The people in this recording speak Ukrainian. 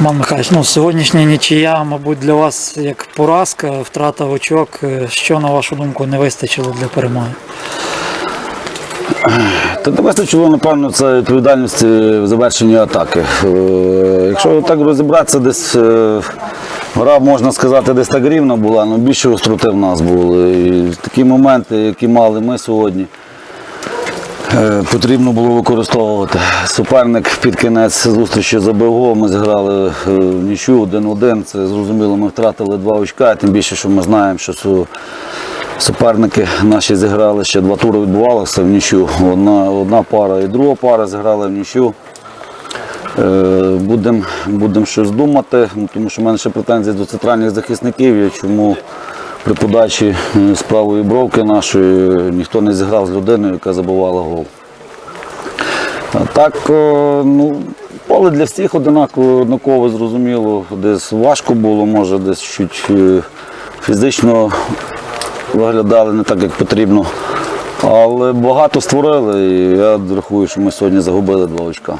Роман Михайлович, ну сьогоднішня нічия, мабуть, для вас як поразка, втрата очок. Що, на вашу думку, не вистачило для перемоги? Та не вистачило, напевно, це відповідальності в завершенні атаки. Е, Якщо так розібратися, десь е, гра, можна сказати, десь так рівна була, але більше остроти в нас були. І такі моменти, які мали ми сьогодні, потрібно було використовувати. Суперник під кінець зустрічі забив гол, ми зіграли е, в нічю один-один. Це зрозуміло, ми втратили два очка, тим більше, що ми знаємо, що су- Суперники наші зіграли ще два тури відбувалося в нічю. Одна, одна пара і друга пара зіграли в нічю. Будемо будем щось думати, ну, тому що в мене ще претензії до центральних захисників чому при подачі е, з правої бровки нашої ніхто не зіграв з людиною, яка забивала гол. Так, ну, поле для всіх одинаково, однаково зрозуміло. Десь важко було, може, десь чуть е, фізично виглядали не так, як потрібно. Але багато створили, і я рахую, що ми сьогодні загубили два очка.